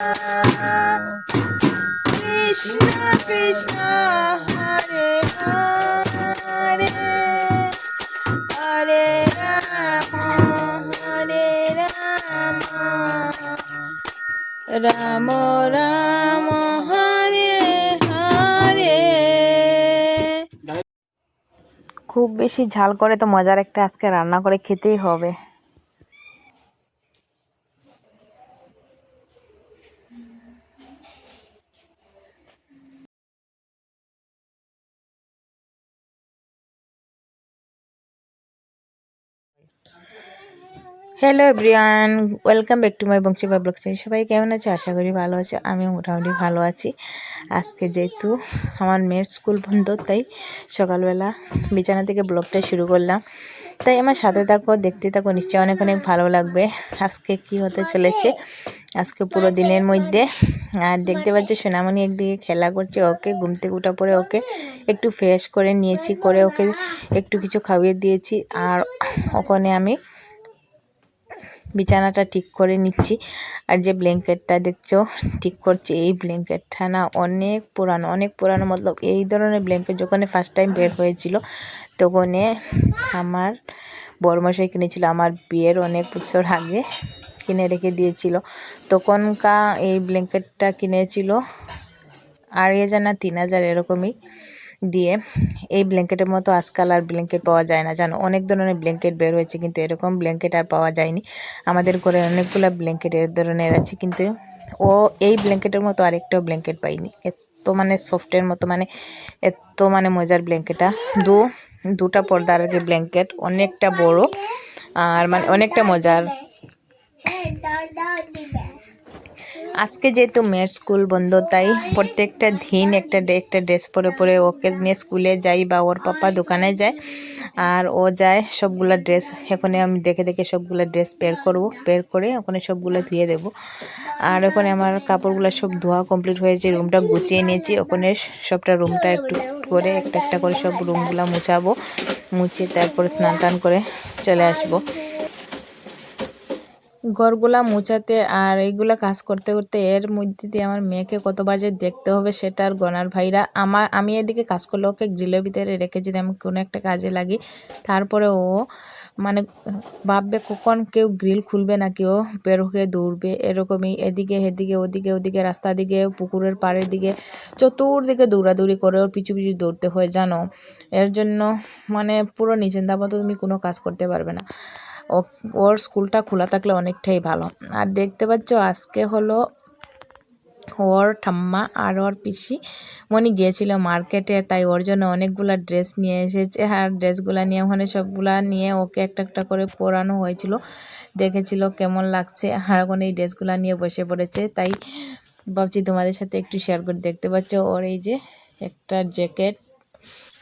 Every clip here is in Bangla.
রাম রাম। রাম খুব বেশি ঝাল করে তো মজার একটা আজকে রান্না করে খেতেই হবে। Hello everyone welcome back to my Banshi blog সবাই কেমন আছে? আশা করি ভালো আছে। আমি মোটামুটি ভালো আছি। আজকে যেহেতু আমার মেয়ের স্কুল বন্ধ, তাই সকালবেলা বিছানা থেকে ব্লগটা শুরু করলাম। তাই আমার সাথে থাকো, দেখতে থাকো, নিশ্চয়ই অনেক অনেক ভালো লাগবে। আজকে কি হতে চলেছে? আজকে পুরো দিনের মধ্যে। আর দেখতে পাচ্ছি, সোনামণি একদিকে খেলা করছে ওকে, ঘুম থেকে উঠা পরে ওকে একটু ফ্রেশ করে নিয়েছি, করে ওকে একটু কিছু খাইয়ে দিয়েছি। আর ওখানে আমি বিছানাটা ঠিক করে নিচ্ছি। আর যে ব্ল্যাঙ্কেটটা দেখছ, ঠিক করছি এই ব্ল্যাঙ্কেটটা না অনেক পুরানো অনেক পুরানো, মতলব এই ধরনের ব্ল্যাঙ্কেট যখন ফার্স্ট টাইম বের হয়েছিল তখন আমার বড়মশাই কিনেছিল। আমার বিয়ের অনেক বছর আগে কিনে রেখে দিয়েছিল। তখনকার এই ব্ল্যাঙ্কেটটা কিনেছিল আড়াই হাজার না তিন হাজার এরকমই। দিয়ে এই ব্ল্যাঙ্কেটের মতো আজকাল আর ব্ল্যাঙ্কেট পাওয়া যায় না। জানো, অনেক ধরনের ব্ল্যাঙ্কেট বের হয়েছে কিন্তু এরকম ব্ল্যাঙ্কেট আর পাওয়া যায়নি। আমাদের ঘরে অনেকগুলো ব্ল্যাঙ্কেট এর ধরনের আছে কিন্তু ও এই ব্ল্যাঙ্কেটের মতো আরেকটাও ব্ল্যাঙ্কেট পাইনি। এত মানে সফটের মতো মানে এত মানে মজার ব্ল্যাঙ্কেটটা দু, দুটা পর্দার আর কি ব্ল্যাঙ্কেট অনেকটা বড় আর মানে অনেকটা মজার। আজকে যেহেতু মেয়ের স্কুল বন্ধ, তাই প্রত্যেকটা দিন একটা একটা ড্রেস পরে পরে ওকে নিয়ে স্কুলে যাই বা ওর পাপা দোকানে যায়। আর ও যায়, সবগুলো ড্রেস এখানে আমি দেখে দেখে সবগুলো ড্রেস বের করব। বের করে ওখানে সবগুলো ধুয়ে দেব। আর ওখানে আমার কাপড়গুলো সব ধোয়া কমপ্লিট হয়েছে, রুমটা গুছিয়ে নিয়েছি। ওখানে সবটা রুমটা একটু করে একটা একটা করে সব রুমগুলো মুছাবো। মুছে তারপরে স্নান টান করে চলে আসব। ঘরগুলা মুছাতে আর এইগুলা কাজ করতে করতে এর মধ্যে দিয়ে আমার মেয়েকে কতবার যে দেখতে হবে সেটা আর গনার ভাইরা আমার আমি এদিকে কাজ করলে ওকে গ্রিলের ভিতরে রেখে যদি আমি কোনো একটা কাজে লাগি, তারপরে ও মানে ভাববে কখন কেউ গ্রিল খুলবে না কেউ হয়ে দৌড়বে, এরকমই এদিকে এদিকে ওদিকে ওদিকে রাস্তা দিকে, পুকুরের পাড়ের দিকে, চতুর্দিকে দৌড়াদৌড়ি করে ওর পিছু পিছু দৌড়তে হয়, জানো? এর জন্য মানে পুরো নিচেন্দা মতো তুমি কোনো কাজ করতে পারবে না। ওর স্কুলটা খোলা থাকলে অনেকটাই ভালো। আর দেখতে পাচ্ছ, আজকে হলো ওর ঠাম্মা আর ওর পিসি। মনি গিয়েছিল মার্কেটে, তাই ওর জন্য অনেকগুলো ড্রেস নিয়ে এসেছে। আর ড্রেসগুলো নিয়ে, ওখানে সবগুলা নিয়ে ওকে একটা একটা করে পরানো হয়েছিল। দেখেছিল কেমন লাগছে। আর এখন এই ড্রেসগুলো নিয়ে বসে পড়েছে। তাই ভাবছি তোমাদের সাথে একটু শেয়ার করে দেখতে পাচ্ছ। ওর এই যে একটা জ্যাকেট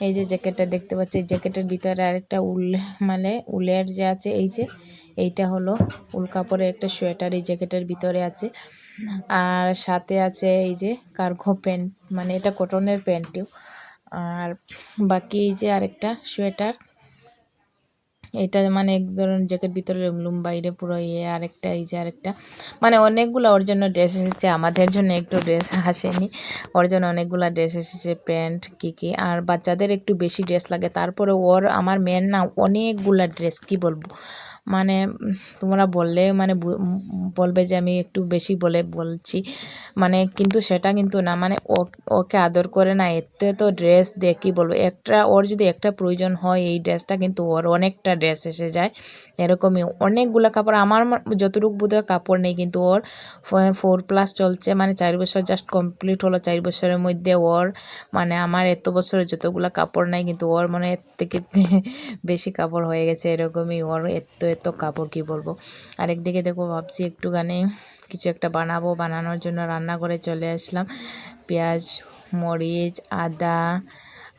এই যে জ্যাকেটটা দেখতে পাচ্ছি জ্যাকেটের ভিতরে আরেকটা উল মানে উলের যে আছে, এই যে, এইটা হলো উল কাপড়ের একটা সোয়েটার, এই জ্যাকেটের ভিতরে আছে। আর সাথে আছে এই যে কার্গো প্যান্ট মানে এটা কটনের প্যান্টও। আর বাকি এই যে আরেকটা সোয়েটার এটা মানে এক ধরনের জ্যাকেট ভিতরে লুম বাইরে পুরো ইয়ে আরেকটা এই যে আরেকটা। মানে অনেকগুলো, ওর জন্য ড্রেস এসেছে, আমাদের জন্য একটু ড্রেস আসেনি। ওর জন্য অনেকগুলো ড্রেস এসেছে, প্যান্ট, কী কী। আর বাচ্চাদের একটু বেশি ড্রেস লাগে। তারপরে ওর, আমার মেয়ের না অনেকগুলা ড্রেস কি বলব? মানে তোমরা বললে মানে বলবে যে আমি একটু বেশি বলে বলছি। মানে কিন্তু সেটা কিন্তু না মানে ওকে আদর করে না, এত এত ড্রেস দিয়ে কী বলব, একটা, ওর যদি একটা প্রয়োজন হয়, এই ড্রেসটা কিন্তু ওর অনেকটা ড্রেস এসে যায়। এরকমই অনেকগুলো কাপড়, আমার যতটুকু বোধহয় কাপড় নেই, কিন্তু ওর ফোর প্লাস চলছে মানে চার বছর জাস্ট কমপ্লিট হলো, চার বছরের মধ্যে ওর মানে আমার এত বছরের যতগুলো কাপড় নাই, কিন্তু ওর মানে এর থেকে বেশি কাপড় হয়ে গেছে, এরকমই ওর এত এত কাপড় কি বলব? আরেকদিকে দেখো ভাবছি একটুখানি কিছু একটা বানাবো, বানানোর জন্য রান্না করে চলে আসলাম। পেঁয়াজ, মরিচ, আদা,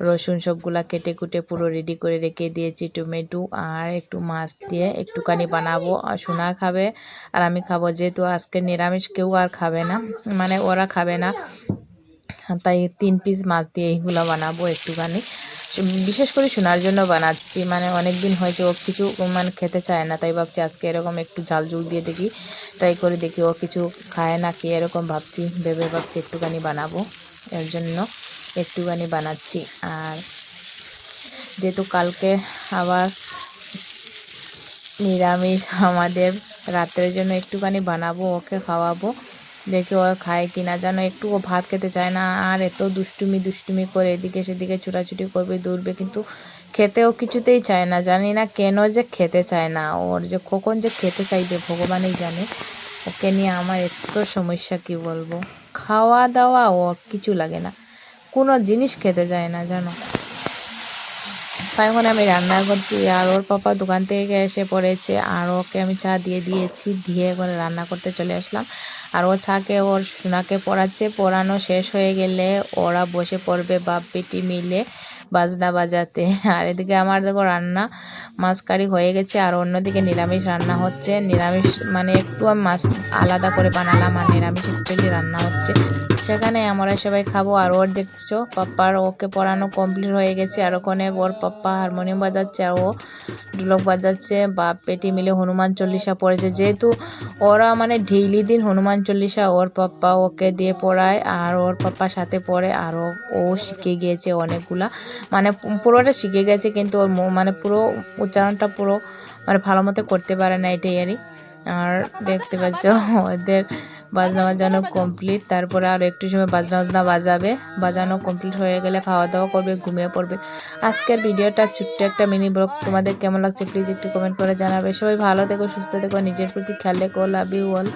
রসুন সবগুলা কেটে কুটে পুরো রেডি করে রেখে দিয়েছি টমেটো আর একটু মাছ দিয়ে একটুখানি বানাবো। আর সোনা খাবে আর আমি খাব, যেহেতু আজকে নিরামিষ কেউ আর খাবে না মানে ওরা খাবে না। তাই তিন পিস মাছ দিয়ে এইগুলো বানাবো একটুখানি। বিশেষ করে শোনার জন্য বানাচ্ছি। মানে অনেক দিন হয়েছে, ও কিছু মানে খেতে চায় না, তাই ভাবছি আজকে এরকম একটু ঝাল ঝুল দিয়ে দেখি ট্রাই করে দেখি ও কিছু খায় না কি এরকম ভাবছি, ভেবে ভাবছি একটুখানি বানাবো। এর জন্য একটুখানি বানাচ্ছি। আর যেহেতু কালকে আবার নিরামিষ, আমাদের রাত্রের জন্য একটুখানি বানাবো, ওকে খাওয়াবো। দেখি ও খায় কি না যেন একটু ও ভাত খেতে চায় না। আর এত দুষ্টুমি দুষ্টুমি করে এদিকে সেদিকে ছুটাছুটি করবে, দৌড়বে, কিন্তু খেতেও কিছুতেই চায় না। জানি না কেন যে খেতে চায় না। ওর যে কখন যে খেতে চাইবে, ভগবানই জানে। ওকে নিয়ে আমার এত সমস্যা, কি বলব? খাওয়া দাওয়া ওর কিছু লাগে না। কোনো জিনিস খেতে চায় না, জানো? এখন আমি রান্না করছি আর ওর পাপা দোকান থেকে এসে পড়েছে আর ওকে আমি চা দিয়ে দিয়েছি, দিয়ে এখন রান্না করতে চলে আসলাম। আর ও চাকে, ওর সোনাকে পড়াচ্ছে, পড়ানো শেষ হয়ে গেলে ওরা বসে পড়বে বাপ, বেটি মিলে। বাজনা বাজাতে। আর এদিকে আমার দেখো রান্না মাছ কারি হয়ে গেছে, আর অন্যদিকে নিরামিষ রান্না হচ্ছে। নিরামিষ মানে একটু আমি মাছ আলাদা করে বানালাম, আর নিরামিষ একচুয়ালি রান্না হচ্ছে। সেখানে আমরা সবাই খাব, আর ওর দেখছ পাপ্পার ওকে পড়ানো কমপ্লিট হয়ে গেছে, আর ওখানে ওর পাপ্পা হারমোনিয়াম বাজাচ্ছে ও ঢোলক বাজাচ্ছে। বাপ পেটি মিলে হনুমান চল্লিশা পড়েছে। যেহেতু ওরা মানে ডেইলি দিন হনুমান চল্লিশা ওর পাপ্পা ওকে দিয়ে পড়ায়, আর ওর পাপ্পার সাথে পড়ে, আর ও শিখে গিয়েছে অনেকগুলা। মানে পুরোটা শিখে গেছে, কিন্তু ওর মানে পুরো উচ্চারণটা পুরো মানে ভালো মতো করতে পারে না এটাই আরই আর দেখতে পাচ্ছ, ওদের বাজনা বাজানো কমপ্লিট তারপরে আর একটু সময় বাজনা বাজনা বাজাবে। বাজানো কমপ্লিট হয়ে গেলে খাওয়া দাওয়া করবে, ঘুমিয়ে পড়বে। আজকের ভিডিওটা ছোট্ট একটা মিনি ব্লগ তোমাদের কেমন লাগছে প্লিজ একটু কমেন্ট করে জানাবে। সবাই ভালো থেকো, সুস্থ থেকো, নিজের প্রতি খেয়াল রেখো লাভ ইউ অল